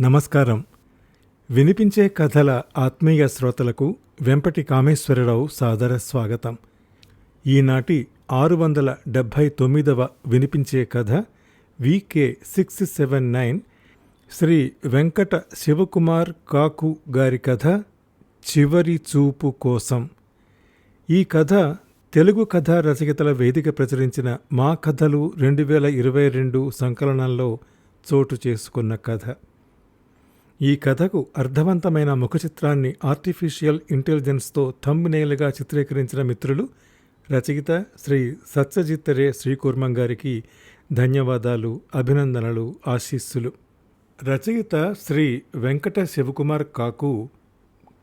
నమస్కారం. వినిపించే కథల ఆత్మీయ శ్రోతలకు వెంపటి కామేశ్వరరావు సాదర స్వాగతం. ఈనాటి ఆరు వందల డెబ్భై తొమ్మిదవ వినిపించే కథ V K six seven nine Shri Venkata Sivakumar Kaku గారి కథ చివరి చూపు కోసం. ఈ కథ తెలుగు కథా రచయితల వేదిక ప్రచురించిన మా కథలు రెండు వేల ఇరవై రెండు సంకలనంలో చోటు చేసుకున్న కథ. ఈ కథకు అర్థవంతమైన ముఖ చిత్రాన్ని ఆర్టిఫిషియల్ ఇంటెలిజెన్స్తో థంబ్నేలుగా చిత్రీకరించిన మిత్రులు రచయిత శ్రీ సత్యజిత్ రే శ్రీకూర్మం గారికి ధన్యవాదాలు అభినందనలు ఆశీస్సులు. రచయిత శ్రీ వెంకట శివకుమార్ కాకు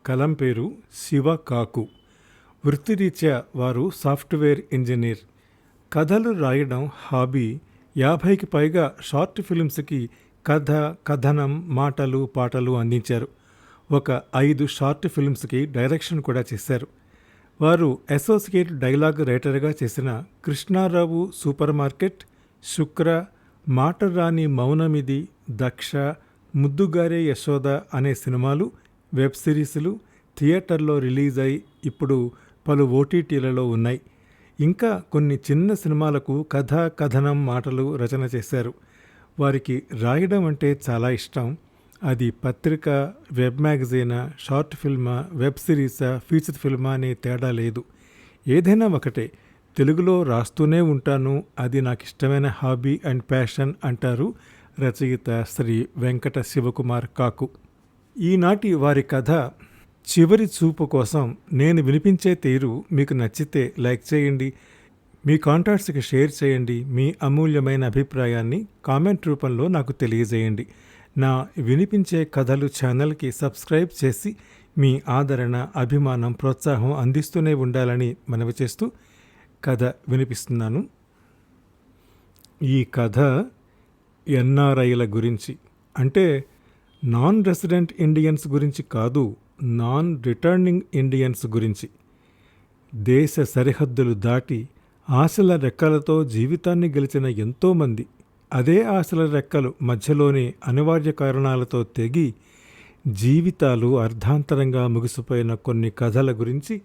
కలం పేరు శివ కాకు. వృత్తిరీత్యా వారు సాఫ్ట్వేర్ ఇంజనీర్. కథలు రాయడం హాబీ. యాభైకి పైగా షార్ట్ ఫిల్మ్స్కి కథ కథనం మాటలు పాటలు అందించారు. ఒక ఐదు షార్ట్ ఫిల్మ్స్కి డైరెక్షన్ కూడా చేశారు. వారు అసోసియేట్ డైలాగ్ రైటర్గా చేసిన కృష్ణారావు సూపర్ మార్కెట్ శుక్ర మాటరాని మౌనమిది దక్ష ముద్దుగారే యశోద అనే సినిమాలు వెబ్ సిరీస్లు థియేటర్లో రిలీజ్ అయి ఇప్పుడు పలు ఓటీటీలలో ఉన్నాయి. ఇంకా కొన్ని చిన్న సినిమాలకు కథ కథనం మాటలు రచన చేశారు. వారికి రాయడం అంటే చాలా ఇష్టం. అది పత్రిక వెబ్ మ్యాగజైనా షార్ట్ ఫిల్మా వెబ్ సిరీసా ఫీచర్ ఫిల్మా అనే తేడా లేదు. ఏదైనా ఒకటే తెలుగులో రాస్తూనే ఉంటాను అది నాకు ఇష్టమైన హాబీ అండ్ ప్యాషన్ అంటారు రచయిత శ్రీ వెంకట శివకుమార్ కాకు. ఈనాటి వారి కథ చివరి చూపు కోసం నేను వినిపించే తీరు మీకు నచ్చితే లైక్ చేయండి మీ కాంటాక్ట్స్కి షేర్ చేయండి మీ అమూల్యమైన అభిప్రాయాన్ని కామెంట్ రూపంలో నాకు తెలియజేయండి. నా వినిపించే కథలు ఛానల్కి సబ్స్క్రైబ్ చేసి మీ ఆదరణ అభిమానం ప్రోత్సాహం అందిస్తూనే ఉండాలని మనవి చేస్తూ కథ వినిపిస్తున్నాను. ఈ కథ ఎన్ఆర్ఐల గురించి. అంటే నాన్ రెసిడెంట్ ఇండియన్స్ గురించి కాదు నాన్ రిటర్నింగ్ ఇండియన్స్ గురించి. దేశ సరిహద్దులు దాటి ఆశల రెక్కలతో జీవితాన్ని గెలిచిన ఎంతోమంది అదే ఆశల రెక్కలు మధ్యలోనే అనివార్య కారణాలతో తెగి జీవితాలు అర్ధాంతరంగా ముగిసిపోయిన కొన్ని కథల గురించి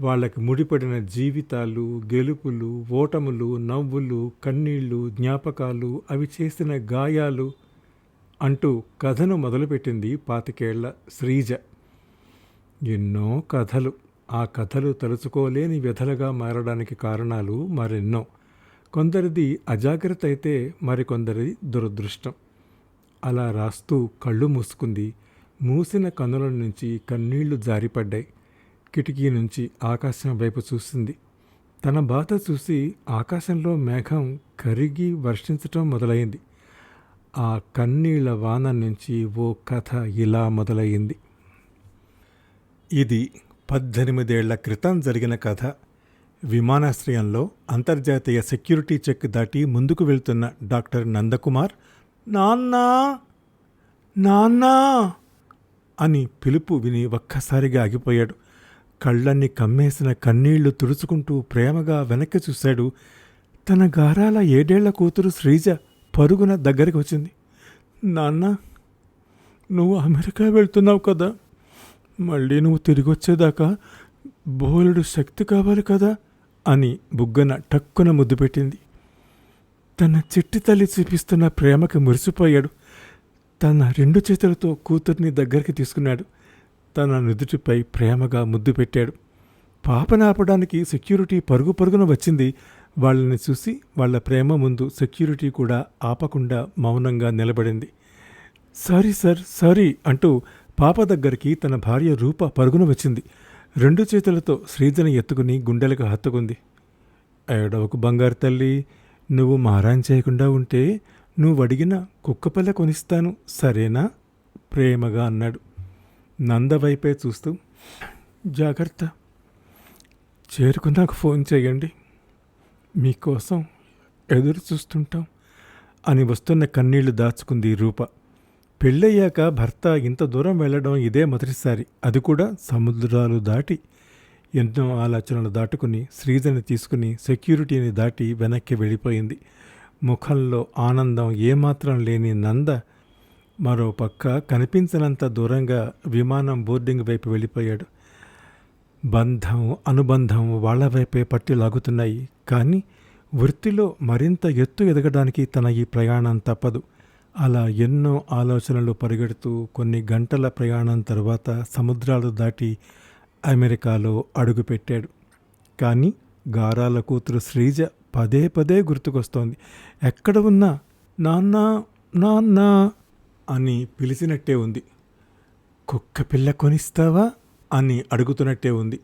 వాళ్ళకి ముడిపడిన జీవితాలు గెలుపులు ఓటములు నవ్వులు కన్నీళ్ళు జ్ఞాపకాలు అవి చేసిన గాయాలు అంటూ కథను మొదలుపెట్టింది పాతికేళ్ళ శ్రీజ. ఎన్నో కథలు. ఆ కథలు తలుచుకోలేని వ్యధలుగా మారడానికి కారణాలు మరెన్నో. కొందరిది అజాగ్రత్త అయితే మరికొందరిది దురదృష్టం. అలా రాస్తూ కళ్ళు మూసుకుంది. మూసిన కనుల నుంచి కన్నీళ్ళు జారిపడ్డాయి. కిటికీ నుంచి ఆకాశం వైపు చూసింది. తన బాధ చూసి ఆకాశంలో మేఘం కరిగి వర్షించటం మొదలైంది. ఆ కన్నీళ్ళ వాన నుంచి ఓ కథ ఇలా మొదలయ్యింది ఇది పద్దెనిమిదేళ్ళ క్రితం జరిగిన కథ. విమానాశ్రయంలో అంతర్జాతీయ సెక్యూరిటీ చెక్ దాటి ముందుకు వెళ్తున్న డాక్టర్ నందకుమార్ నాన్నా! నాన్నా! అని పిలుపు విని ఒక్కసారిగా ఆగిపోయాడు. కళ్ళన్ని కమ్మేసిన కన్నీళ్ళు తుడుచుకుంటూ ప్రేమగా వెనక్కి చూశాడు. తన గారాల ఏడేళ్ళ కూతురు శ్రీజ పరుగున దగ్గరికి వచ్చింది. నాన్న నువ్వు అమెరికా వెళ్తున్నావు కదా? మళ్ళీ నువ్వు తిరిగి వచ్చేదాకా బోలుడు శక్తి కావాలి కదా అని బుగ్గన టక్కున ముద్దు పెట్టింది. తన చిట్టి తల్లి చూపిస్తున్న ప్రేమకి మురిసిపోయాడు. తన రెండు చేతులతో కూతుర్ని దగ్గరికి తీసుకున్నాడు. తన నుదుటిపై ప్రేమగా ముద్దు పెట్టాడు. పాపనాపడానికి సెక్యూరిటీ పరుగు పరుగున వచ్చింది. వాళ్ళని చూసి వాళ్ళ ప్రేమ ముందు సెక్యూరిటీ కూడా ఆపకుండా మౌనంగా నిలబడింది. సారీ సార్ సారీ అంటూ పాప దగ్గరికి తన భార్య రూప పరుగున వచ్చింది. రెండు చేతులతో శ్రీజని ఎత్తుకుని గుండెలకు హత్తుకుంది. ఏడవకు బంగారు తల్లి నువ్వు మారాన్ చేయకుండా ఉంటే నువ్వు అడిగిన కుక్కపల్లె కొనిస్తాను సరేనా? ప్రేమగా అన్నాడు. నంద వైపే చూస్తూ జాగ్రత్త చేరుకున్నాక ఫోన్ చేయండి. మీకోసం ఎదురు చూస్తుంటాం అని వస్తున్న కన్నీళ్ళు దాచుకుంది రూప. పెళ్ళయ్యాక భర్త ఇంత దూరం వెళ్ళడం ఇదే మొదటిసారి. అది కూడా సముద్రాలు దాటి ఎన్నో ఆలోచనలు దాటుకుని శ్రీజని తీసుకుని సెక్యూరిటీని దాటి వెనక్కి వెళ్ళిపోయింది. ముఖంలో ఆనందం ఏమాత్రం లేని నంద మరో పక్క కనిపించినంత దూరంగా విమానం బోర్డింగ్ వైపు వెళ్ళిపోయాడు. బంధం అనుబంధం వాళ్ళ వైపే పట్టి లాగుతున్నాయి. కానీ వృత్తిలో మరింత ఎత్తు ఎదగడానికి తన ఈ ప్రయాణం తప్పదు. అలా ఎన్నో ఆలోచనలు పరిగెడుతూ కొన్ని గంటల ప్రయాణం తర్వాత సముద్రాలు దాటి అమెరికాలో అడుగుపెట్టాడు. కానీ గారాల కూతురు శ్రీజ పదే పదే గుర్తుకొస్తోంది. ఎక్కడ ఉన్నా నాన్న నాన్న అని పిలిచినట్టే ఉంది. కుక్క పిల్ల కొనిస్తావా? అని అడుగుతున్నట్టే ఉంది.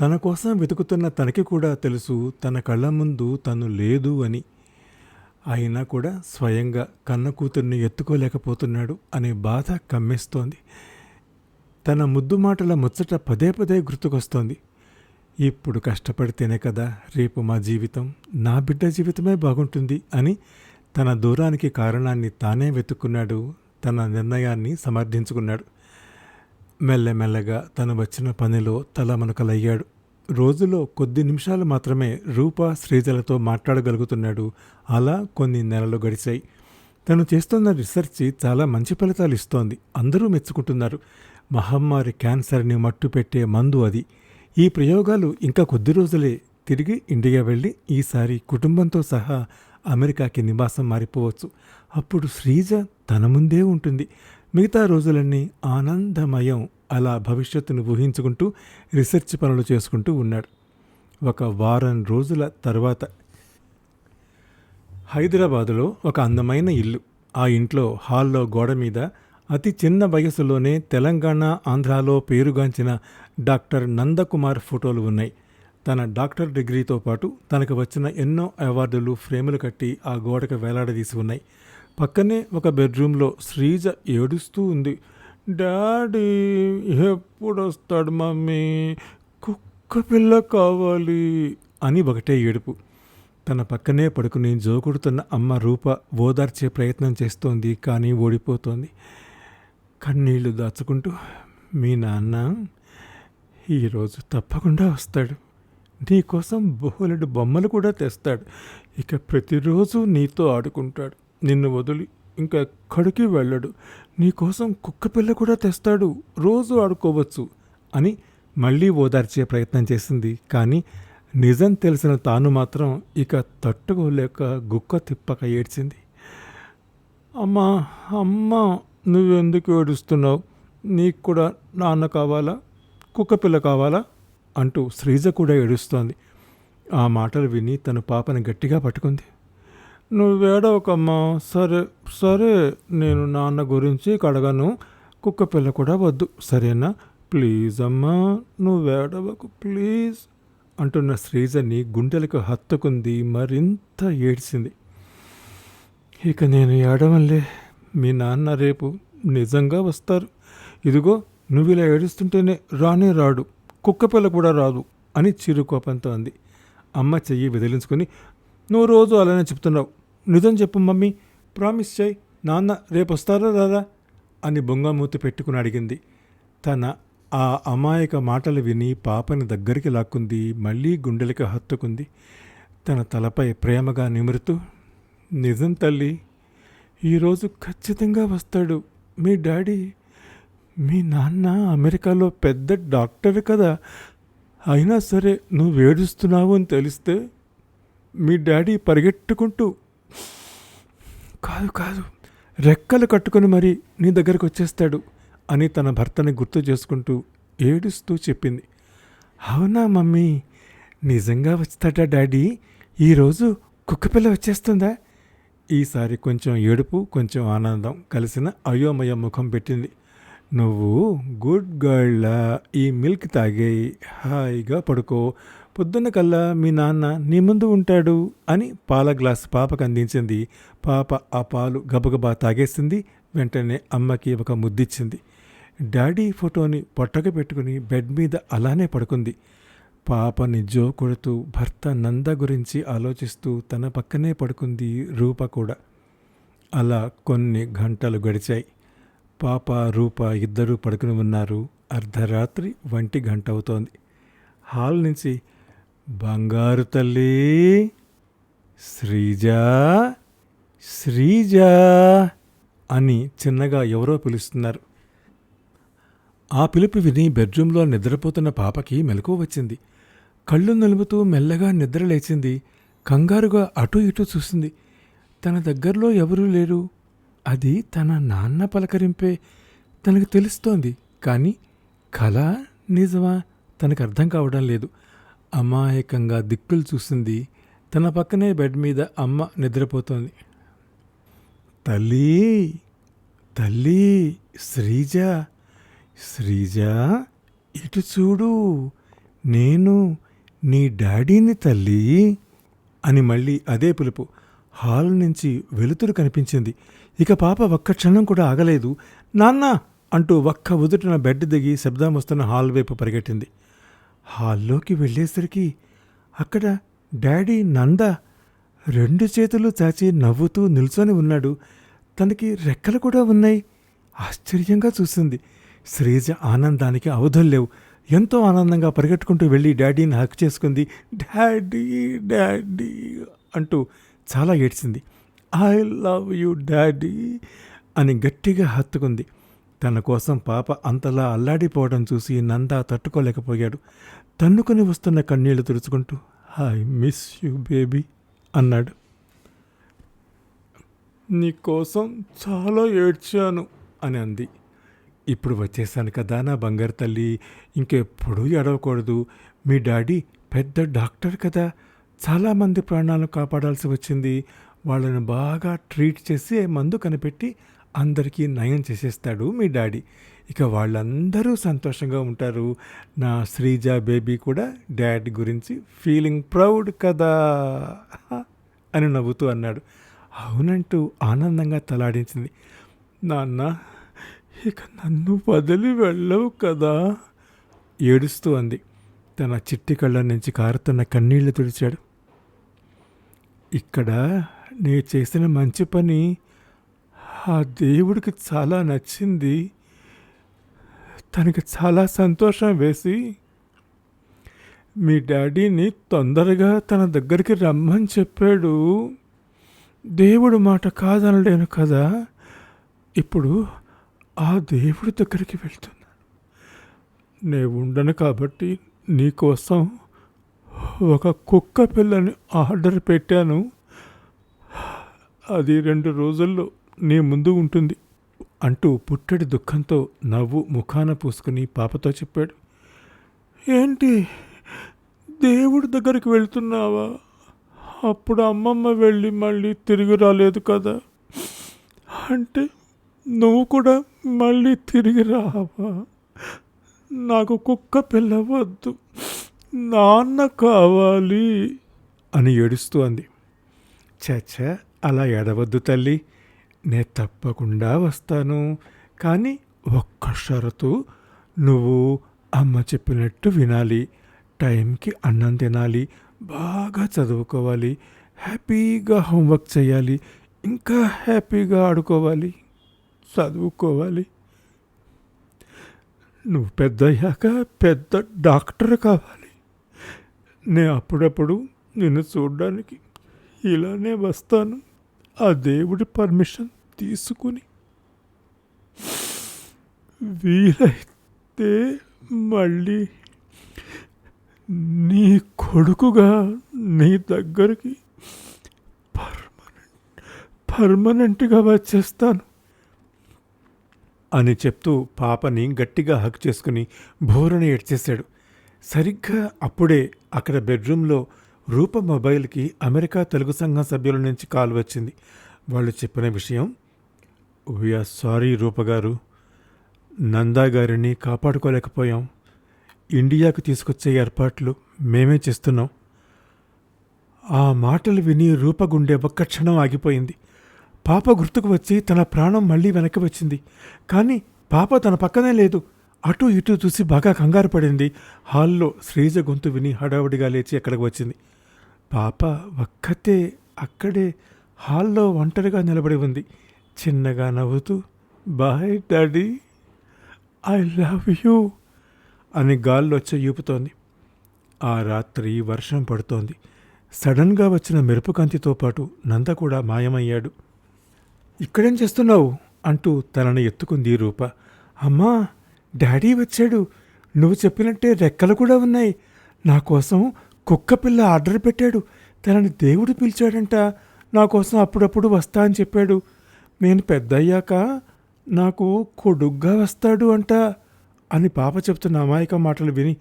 తన కోసం వెతుకుతున్న తనకి కూడా తెలుసు తన కళ్ళ ముందు తను లేదు అని అయినా కూడా స్వయంగా కన్న కూతుర్ని ఎత్తుకోలేకపోతున్నాడు అనే బాధ కమ్మేస్తోంది. తన ముద్దు మాటల ముచ్చట పదే పదే గుర్తుకొస్తోంది. ఇప్పుడు కష్టపడితేనే కదా రేపు మా జీవితం నా బిడ్డ జీవితమే బాగుంటుంది అని తన దూరానికి కారణాన్ని తానే వెతుక్కున్నాడు తన నిర్ణయాన్ని సమర్థించుకున్నాడు. మెల్లమెల్లగా తను వచ్చిన పనిలో తలమునకలయ్యాడు. రోజులో కొద్ది నిమిషాలు మాత్రమే రూప శ్రీజలతో మాట్లాడగలుగుతున్నాడు. అలా కొన్ని నెలలు గడిచాయి. తను చేస్తున్న రీసెర్చ్ చాలా మంచి ఫలితాలు ఇస్తోంది. అందరూ మెచ్చుకుంటున్నారు. మహమ్మారి క్యాన్సర్ని మట్టుపెట్టే మందు అది. ఈ ప్రయోగాలు ఇంకా కొద్ది రోజులే తిరిగి ఇండియా వెళ్ళి ఈసారి కుటుంబంతో సహా అమెరికాకి నివాసం మారిపోవచ్చు. అప్పుడు శ్రీజ తన ముందే ఉంటుంది. మిగతా రోజులన్నీ ఆనందమయం అలా భవిష్యత్తును ఊహించుకుంటూ రీసెర్చ్ పనులు చేసుకుంటూ ఉన్నాడు. ఒక వారం రోజుల తర్వాత హైదరాబాదులో ఒక అందమైన ఇల్లు. ఆ ఇంట్లో హాల్లో గోడ మీద అతి చిన్న వయసులోనే తెలంగాణ ఆంధ్రాలో పేరుగాంచిన డాక్టర్ నందకుమార్ ఫోటోలు ఉన్నాయి. తన డాక్టర్ డిగ్రీతో పాటు తనకు వచ్చిన ఎన్నో అవార్డులు ఫ్రేములు కట్టి ఆ గోడకు వేలాడదీసి ఉన్నాయి. పక్కనే ఒక బెడ్రూమ్లో శ్రీజ ఏడుస్తూ ఉంది. డాడీ ఎప్పుడు వస్తాడు మమ్మీ? కుక్క పిల్ల కావాలి అని ఒకటే ఏడుపు. తన పక్కనే పడుకుని జోకుడుతున్న అమ్మ రూప ఓదార్చే ప్రయత్నం చేస్తోంది కానీ ఓడిపోతోంది. కన్నీళ్ళు దాచుకుంటూ మీ నాన్న ఈరోజు తప్పకుండా వస్తాడు. నీకోసం బోలెడు బొమ్మలు కూడా తెస్తాడు. ఇక ప్రతిరోజు నీతో ఆడుకుంటాడు. నిన్ను వదిలి ఇంకెక్కడికి వెళ్ళడు. నీకోసం కుక్క పిల్ల కూడా తెస్తాడు. రోజు ఆడుకోవచ్చు అని మళ్ళీ ఓదార్చే ప్రయత్నం చేసింది. కానీ నిజం తెలిసిన తాను మాత్రం ఇక తట్టుకోలేక గుక్క తిప్పక ఏడ్చింది. అమ్మా అమ్మ నువ్వెందుకు ఏడుస్తున్నావు? నీకు కూడా నాన్న కావాలా? కుక్కపిల్ల కావాలా? అంటూ శ్రీజ కూడా ఏడుస్తోంది. ఆ మాటలు విని తన పాపని గట్టిగా పట్టుకుంది. నువ్వేడవకమ్మా సరే సరే నేను నాన్న గురించి కడగను. కుక్క పిల్ల కూడా వద్దు. సరేనా? ప్లీజ్ అమ్మా నువ్వేడవకు ప్లీజ్ అంటున్న శ్రీజని గుండెలకు హత్తుకుంది. మరింత ఏడ్చింది. ఇక నేను ఏడవంలే మీ నాన్న రేపు నిజంగా వస్తారు. ఇదిగో నువ్వు ఇలా ఏడుస్తుంటేనే రానే రాడు. కుక్కపిల్ల కూడా రాదు అని చిరుకోపంతో అంది. అమ్మ చెయ్యి విదిలించుకొని నువ్వు రోజు అలానే చెప్తున్నావు. నిజం చెప్పు మమ్మీ. ప్రామిస్ చేయి. నాన్న రేపు వస్తారా రాదా అని బొంగమూతి పెట్టుకుని అడిగింది. తన ఆ అమాయక మాటలు విని పాపని దగ్గరికి లాక్కుంది. మళ్ళీ గుండెలకి హత్తుకుంది. తన తలపై ప్రేమగా నిమురుతూ నిజం తల్లి ఈరోజు ఖచ్చితంగా వస్తాడు. మీ డాడీ మీ నాన్న అమెరికాలో పెద్ద డాక్టర్ కదా. అయినా సరే నువ్వు ఏడుస్తున్నావు అని తెలిస్తే మీ డాడీ పరిగెట్టుకుంటూ కాదు కాదు రెక్కలు కట్టుకొని మరి నీ దగ్గరకు వచ్చేస్తాడు అని తన భర్తని గుర్తు చేసుకుంటూ ఏడుస్తూ చెప్పింది. అవునా మమ్మీ నిజంగా వస్తాడా డాడీ? ఈరోజు కుక్కపిల్ల వచ్చేస్తుందా? ఈసారి కొంచెం ఏడుపు కొంచెం ఆనందం కలిసిన అయోమయ ముఖం పెట్టింది. నువ్వు గుడ్ గర్ల్ ఈ మిల్క్ తాగేయి హాయిగా పడుకో పొద్దున్న కల్లా మీ నాన్న నీ ముందు ఉంటాడు అని పాల గ్లాస్ పాపకు అందించింది. పాప ఆ పాలు గబగబా తాగేసింది. వెంటనే అమ్మకి ఒక ముద్దిచ్చింది. డాడీ ఫోటోని పొట్టకు పెట్టుకుని బెడ్ మీద అలానే పడుకుంది. పాపని జో కొడుతూ భర్త నంద గురించి ఆలోచిస్తూ తన పక్కనే పడుకుంది రూప కూడా. అలా కొన్ని గంటలు గడిచాయి. పాప రూప ఇద్దరూ పడుకుని ఉన్నారు. అర్ధరాత్రి వంటి గంట అవుతోంది హాల్ నుంచి బంగారు తల్లి శ్రీజా శ్రీజా అని చిన్నగా ఎవరో పిలుస్తున్నారు. ఆ పిలుపు విని బెడ్రూమ్లో నిద్రపోతున్న పాపకి మెలకువ వచ్చింది. కళ్ళు నలుపుతూ మెల్లగా నిద్ర లేచింది. కంగారుగా అటు ఇటు చూసింది. తన దగ్గరలో ఎవరూ లేరు. అది తన నాన్న పలకరింపే తనకు తెలుస్తోంది. కానీ కళ నిజమా? తనకు అర్థం కావడం లేదు. అమాయకంగా దిక్కులు చూసింది తన పక్కనే బెడ్ మీద అమ్మ నిద్రపోతోంది. తల్లి తల్లి శ్రీజ శ్రీజ ఇటు చూడు నేను నీ డాడీని తల్లి అని మళ్ళీ అదే పిలుపు. హాల్ నుంచి వెలుతురు కనిపించింది. ఇక పాప ఒక్క క్షణం కూడా ఆగలేదు. నాన్న అంటూ ఒక్క ఉదుటిన బెడ్ దిగి శబ్దం వస్తున్న హాల్ వైపు పరిగెట్టింది. హాల్లోకి వెళ్ళేసరికి అక్కడ డాడీ నంద రెండు చేతులు చాచి నవ్వుతూ నిల్చొని ఉన్నాడు. తనకి రెక్కలు కూడా ఉన్నాయి. ఆశ్చర్యంగా చూసింది. శ్రీజ ఆనందానికి అవధుల్లేవు ఎంతో ఆనందంగా పరిగెట్టుకుంటూ వెళ్ళి డాడీని హక్ చేసుకుంది. డాడీ డాడీ అంటూ చాలా ఏడ్చింది. ఐ లవ్ యూ డాడీ అని గట్టిగా హత్తుకుంది. తన కోసం పాప అంతలా అల్లాడిపోవడం చూసి నందా తట్టుకోలేకపోయాడు. తన్నుకొని వస్తున్న కన్నీళ్ళు తుడుచుకుంటూ ఐ మిస్ యూ బేబీ అన్నాడు. నీ కోసం చాలా ఏడ్చాను అని అంది. ఇప్పుడు వచ్చేసాను కదా నా బంగారు తల్లి ఇంకెప్పుడూ ఎడవకూడదు మీ డాడీ పెద్ద డాక్టర్ కదా. చాలామంది ప్రాణాలను కాపాడాల్సి వచ్చింది. వాళ్ళని బాగా ట్రీట్ చేసి మందు కనిపెట్టి అందరికీ నయం చేసేస్తాడు మీ డాడీ. ఇక వాళ్ళందరూ సంతోషంగా ఉంటారు. నా శ్రీజ బేబీ కూడా డాడీ గురించి ఫీలింగ్ ప్రౌడ్ కదా అని నవ్వుతూ అన్నాడు. అవునంటూ ఆనందంగా తలాడించింది. నాన్న ఇక నన్ను వదిలి వెళ్ళవు కదా? ఏడుస్తూ అంది. తన చిట్టి కళ్ళ నుంచి కారుతున్న కన్నీళ్ళు తుడిచాడు. ఇక్కడ నే చేసిన మంచి పని ఆ దేవుడికి చాలా నచ్చింది. తనకి చాలా సంతోషం వేసి మీ డాడీని తొందరగా తన దగ్గరికి రమ్మని చెప్పాడు. దేవుడు మాట కాదనలేను కదా. ఇప్పుడు ఆ దేవుడి దగ్గరికి వెళ్తున్నాను నేను ఉండను కాబట్టి నీకోసం ఒక కుక్క పిల్లని ఆర్డర్ పెట్టాను. అది రెండు రోజుల్లో నీ ముందు ఉంటుంది అంటూ పుట్టడి దుఃఖంతో నవ్వు ముఖాన పూసుకుని పాపతో చెప్పాడు. ఏంటి? దేవుడి దగ్గరికి వెళ్తున్నావా? అప్పుడు అమ్మమ్మ వెళ్ళి మళ్ళీ తిరిగి రాలేదు కదా. అంటే నువ్వు కూడా మళ్ళీ తిరిగి రావా? నాకు కుక్క పిల్లవద్దు. నాన్న కావాలి అని ఏడుస్తూ అంది. చచ్చ అలా ఏడవద్దు తల్లి. నేను తప్పకుండా వస్తాను. కానీ ఒక్క షరతు నువ్వు అమ్మ చెప్పినట్టు వినాలి. టైంకి అన్నం తినాలి. బాగా చదువుకోవాలి. హ్యాపీగా హోంవర్క్ చేయాలి. ఇంకా హ్యాపీగా ఆడుకోవాలి. చదువుకోవాలి. నువ్వు పెద్దయ్యాక పెద్ద డాక్టర్ కావాలి. నేను అప్పుడప్పుడు నిన్ను చూడడానికి ఇలానే వస్తాను. ఆ దేవుడి పర్మిషన్ తీసుకుని వీలైతే మళ్ళీ నీ కొడుకుగా నీ దగ్గరికి పర్మనెంట్ పర్మనెంట్గా వచ్చేస్తాను అని చెప్తూ పాపని గట్టిగా హక్ చేసుకుని బోరని ఏడ్చేశాడు. సరిగ్గా అప్పుడే అక్కడ బెడ్రూమ్లో రూప మొబైల్కి అమెరికా తెలుగు సంఘం సభ్యుల నుంచి కాల్ వచ్చింది. వాళ్ళు చెప్పిన విషయం వీఆర్ సారీ రూప గారు. నందా గారిని కాపాడుకోలేకపోయాం. ఇండియాకు తీసుకొచ్చే ఏర్పాట్లు మేమే చేస్తున్నాం. ఆ మాటలు విని రూపగుండె ఒక్క క్షణం ఆగిపోయింది. పాప గుర్తుకు వచ్చి తన ప్రాణం మళ్ళీ వెనక్కి వచ్చింది. కానీ పాప తన పక్కనే లేదు. అటు ఇటు చూసి బాగా కంగారు పడింది. హాల్లో శ్రీజ గొంతు విని హడావుడిగా లేచి అక్కడికి వచ్చింది. పాప ఒక్కతే అక్కడే హాల్లో ఒంటరిగా నిలబడి ఉంది. చిన్నగా నవ్వుతూ bye daddy I love you అని గాల్లో యూపుతోంది ఆ రాత్రి వర్షం పడుతోంది. సడన్గా వచ్చిన మెరుపుకాంతితో పాటు నంద కూడా మాయమయ్యాడు. ఇక్కడేం చేస్తున్నావు? అంటూ తనని ఎత్తుకుంది రూప. అమ్మా డాడీ వచ్చాడు. నువ్వు చెప్పినట్టే రెక్కలు కూడా ఉన్నాయి. నా కోసం కుక్కపిల్ల ఆర్డర్ పెట్టాడు. తనని దేవుడు పిలిచాడంట. నా కోసం అప్పుడప్పుడు వస్తా అని చెప్పాడు. నేను పెద్దయ్యాక నాకు కొడుగ్గా వస్తాడు అంట అని పాప చెప్తున్న అమాయక మాటలు విని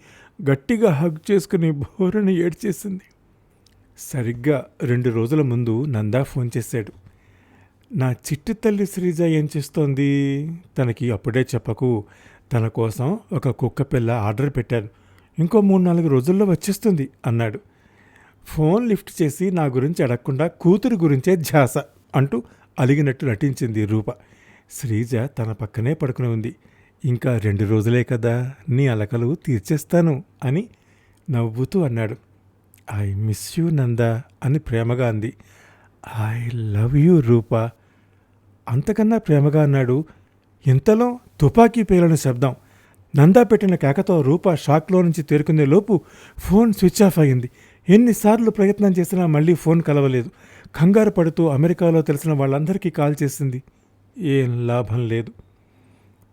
గట్టిగా హగ్ చేసుకుని బోరని ఏడ్చేసింది. సరిగ్గా రెండు రోజుల ముందు నందా ఫోన్ చేశాడు. నా చిట్టి తల్లి శ్రీజ ఏం చేస్తోంది? తనకి అప్పుడే చెప్పకు. తన కోసం ఒక కుక్క పిల్ల ఆర్డర్ పెట్టాను. ఇంకో మూడు నాలుగు రోజుల్లో వచ్చేస్తుంది అన్నాడు. ఫోన్ లిఫ్ట్ చేసి నా గురించి అడగకుండా కూతురు గురించే ఝాస అంటూ అలిగినట్టు నటించింది రూప. శ్రీజ తన పక్కనే పడుకుని ఉంది. ఇంకా రెండు రోజులే కదా నీ అలకలు తీర్చేస్తాను అని నవ్వుతూ అన్నాడు. ఐ మిస్ యూ నందా అని ప్రేమగా అంది. I love you Roopa. అంతకన్నా ప్రేమగా అన్నాడు. ఇంతలో తుపాకీ పేలిన శబ్దం నందా పెట్టిన కేకతో రూప షాక్లో నుంచి తేరుకునే లోపు ఫోన్ స్విచ్ ఆఫ్ అయింది ఎన్నిసార్లు ప్రయత్నం చేసినా మళ్ళీ ఫోన్ కలవలేదు. కంగారు పడుతూ అమెరికాలో తెలిసిన వాళ్ళందరికీ కాల్ చేసింది. ఏం లాభం లేదు.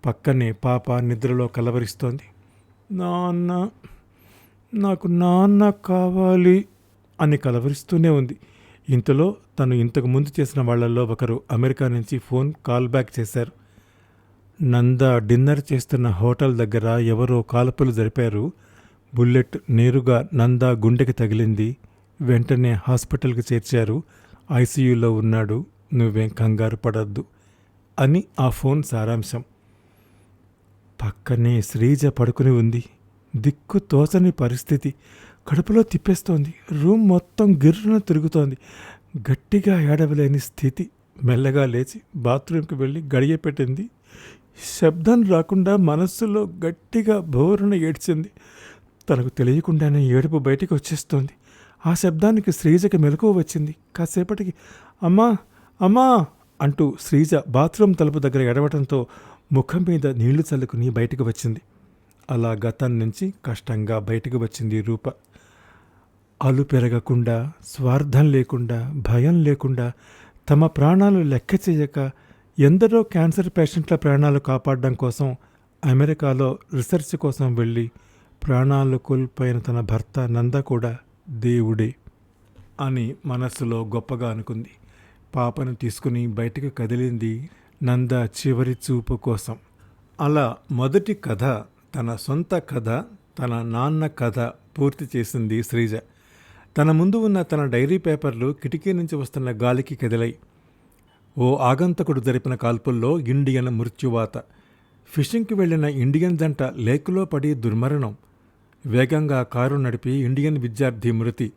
పక్కనే పాప నిద్రలో కలవరిస్తోంది. నాన్న నాకు నాన్న కావాలి అని కలవరిస్తూనే ఉంది. ఇంతలో తను ఇంతకు ముందు చేసిన వాళ్ళల్లో ఒకరు అమెరికా నుంచి ఫోన్ కాల్ బ్యాక్ చేశారు. నంద డిన్నర్ చేస్తున్న హోటల్ దగ్గర ఎవరో కాల్పులు జరిపారు. బుల్లెట్ నేరుగా నంద గుండెకి తగిలింది. వెంటనే హాస్పిటల్కి చేర్చారు. ఐసీయూలో ఉన్నాడు. నువ్వేం కంగారు పడద్దు అని ఆ ఫోన్ సారాంశం. పక్కనే శ్రీజ పడుకుని ఉంది. దిక్కు తోచని పరిస్థితి. కడుపులో తిప్పేస్తోంది. రూమ్ మొత్తం గిర్రున తిరుగుతోంది. గట్టిగా ఏడవలేని స్థితి. మెల్లగా లేచి బాత్రూంకి వెళ్ళి గడియ పెట్టింది. శబ్దం రాకుండా మనస్సులో గట్టిగా బోరున ఏడ్చింది. తనకు తెలియకుండానే ఏడుపు బయటికి వచ్చేస్తోంది. ఆ శబ్దానికి శ్రీజకి మెలకువ వచ్చింది. కాసేపటికి అమ్మా అమ్మా అంటూ శ్రీజ బాత్రూమ్ తలుపు దగ్గర ఎడవటంతో ముఖం మీద నీళ్ళు చల్లుకుని బయటకు వచ్చింది. అలా గతం నుంచి కష్టంగా బయటకు వచ్చింది రూప. అలు పెరగకుండా స్వార్థం లేకుండా భయం లేకుండా తమ ప్రాణాలు లెక్క చేయక ఎందరో క్యాన్సర్ పేషెంట్ల ప్రాణాలు కాపాడడం కోసం అమెరికాలో రీసెర్చ్ కోసం వెళ్ళి ప్రాణాలు కోల్పోయిన తన భర్త నంద కూడా దేవుడే అని మనస్సులో గొప్పగా అనుకుంది. పాపను తీసుకుని బయటకు కదిలింది నంద చివరి చూపు కోసం. అలా మొదటి కథ తన సొంత కథ తన నాన్న కథ పూర్తి చేసింది శ్రీజ. తన ముందు ఉన్న తన డైరీ పేపర్లు కిటికీ నుంచి వస్తున్న గాలికి కదిలై ఓ ఆగంతకుడు జరిపిన కాల్పుల్లో ఇండియన్ మృత్యువాత. ఫిషింగ్కి వెళ్ళిన ఇండియన్ జంట లేకులో పడి దుర్మరణం. వేగంగా కారు నడిపి ఇండియన్ విద్యార్థి మృతి.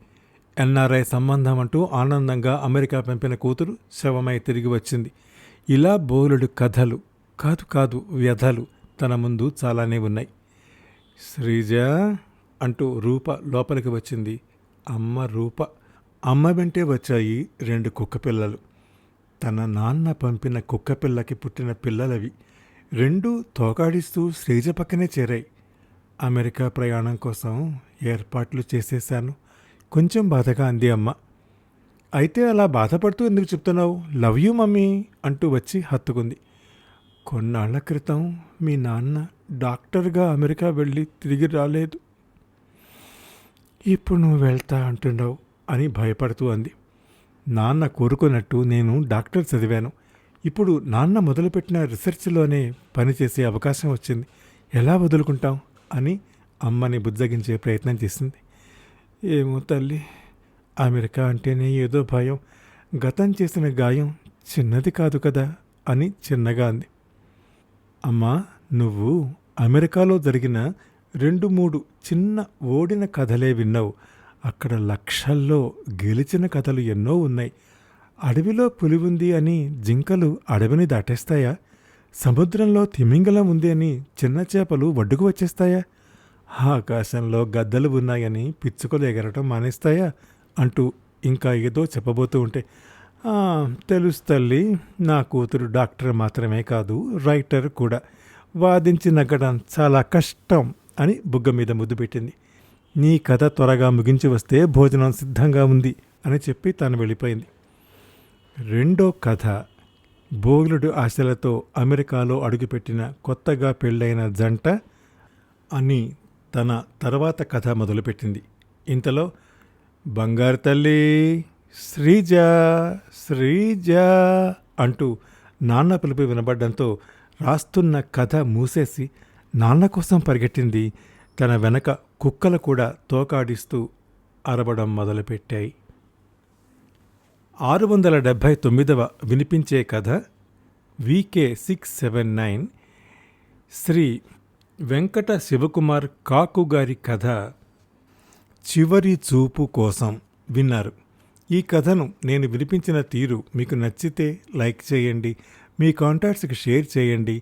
ఎన్ఆర్ఐ సంబంధం అంటూ ఆనందంగా అమెరికా పంపిన కూతురు శవమై తిరిగి వచ్చింది. ఇలా బోలుడు కథలు కాదు కాదు వ్యధలు తన ముందు చాలానే ఉన్నాయి. శ్రీజ అంటూ రూప లోపలికి వచ్చింది. అమ్మ రూప అమ్మ వెంటే వచ్చాయి రెండు కుక్క పిల్లలు. తన నాన్న పంపిన కుక్కపిల్లకి పుట్టిన పిల్లలవి రెండు తోకాడిస్తూ శ్రీజ పక్కనే చేరాయి. అమెరికా ప్రయాణం కోసం ఏర్పాట్లు చేసేశాను. కొంచెం బాధగా అంది అమ్మ. అయితే అలా బాధపడుతూ ఎందుకు చెప్తున్నావు? లవ్ యూ మమ్మీ అంటూ వచ్చి హత్తుకుంది. కొన్నాళ్ళ క్రితం మీ నాన్న డాక్టర్గా అమెరికా వెళ్ళి తిరిగి రాలేదు. ఇప్పుడు నువ్వు వెళ్తా అంటున్నావు అని భయపడుతూ అంది. నాన్న కోరుకున్నట్టు నేను డాక్టర్ చదివాను. ఇప్పుడు నాన్న మొదలుపెట్టిన రీసెర్చ్లోనే పనిచేసే అవకాశం వచ్చింది. ఎలా వదులుకుంటాం? అని అమ్మని బుజ్జగించే ప్రయత్నం చేసింది. ఏమో తల్లి అమెరికా అంటేనే ఏదో భయం. గతం చేసిన గాయం చిన్నది కాదు కదా అని చిన్నగా అంది. అమ్మా నువ్వు అమెరికాలో జరిగిన రెండు మూడు చిన్న ఓడిన కథలే విన్నావు. అక్కడ లక్షల్లో గెలిచిన కథలు ఎన్నో ఉన్నాయి. అడవిలో పులి ఉంది అని జింకలు అడవిని దాటేస్తాయా? సముద్రంలో తిమింగలం ఉంది అని చిన్న చేపలు ఒడ్డుకు వచ్చేస్తాయా? ఆకాశంలో గద్దలు ఉన్నాయని పిచ్చుకలు ఎగరటం మానేస్తాయా? అంటూ ఇంకా ఏదో చెప్పబోతూ ఉంటే తెలుసు తల్లి నా కూతురు డాక్టర్ మాత్రమే కాదు రైటర్ కూడా. వాదించి నగ్గడం చాలా కష్టం అని బుగ్గ మీద ముద్దు పెట్టింది. నీ కథ త్వరగా ముగించి వస్తే భోజనం సిద్ధంగా ఉంది అని చెప్పి తాను వెళ్ళిపోయింది. రెండో కథ బోగులుడు ఆశలతో అమెరికాలో అడుగుపెట్టిన కొత్తగా పెళ్ళైన జంట అని తన తర్వాత కథ మొదలుపెట్టింది. ఇంతలో బంగారు తల్లి శ్రీజ శ్రీజ అంటూ నాన్న పిలుపు వినబడ్డంతో రాస్తున్న కథ మూసేసి నాన్న కోసం పరిగెట్టింది తన వెనక కుక్కలు కూడా తోకాడిస్తూ అరవడం మొదలుపెట్టాయి. ఆరు వందల డెబ్భై తొమ్మిదవ వినిపించే కథ V K six seven nine Shri Venkata Sivakumar Kaku గారి కథ చివరి చూపు కోసం విన్నారు. ఈ కథను నేను వినిపించిన తీరు మీకు నచ్చితే లైక్ చేయండి మీ కాంటాక్ట్స్కి షేర్ చేయండి